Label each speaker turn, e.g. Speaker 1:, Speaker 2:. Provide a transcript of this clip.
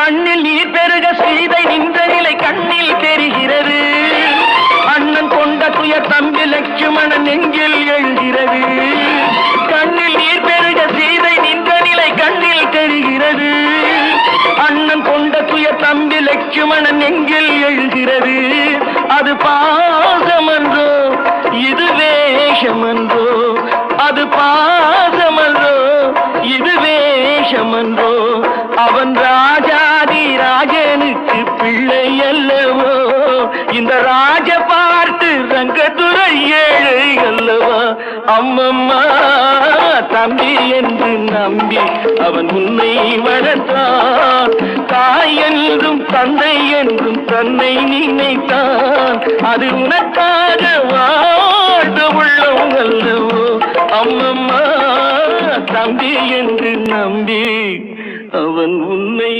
Speaker 1: கண்ணில் நீர் பெருக சீதை நின்ற நிலை கண்ணில் தெரிகிறது. அண்ணன் கொண்ட துயர் தம்பி லட்சுமணன் நெஞ்சில் எழுகிறது. கண்ணில் நீர் பெருக சீதை நின்ற நிலை கண்ணில் தெரிகிறது. அண்ணன் கொண்ட துயர் தம்பி லட்சுமணன் நெஞ்சில் எழுகிறது. அது பாசமன்றோ இது வேஷமன்றோ? அது பாசமன்றோ இது வேஷமன்றோ? அவன் பிள்ளை அல்லவோ இந்த ராஜ பார்த்து ரங்கத்துறை ஏழை அல்லவா அம்மம்மா தம்பி என்று நம்பி அவன் உன்னை வளர்த்தான். தாய் என்றும் தந்தை என்றும் தன்னை நினைத்தான். அது உனக்காக வாழ்ந்த உள்ளவங்க அல்லவோ அம்மம்மா தம்பி என்று நம்பி அவன் உன்னை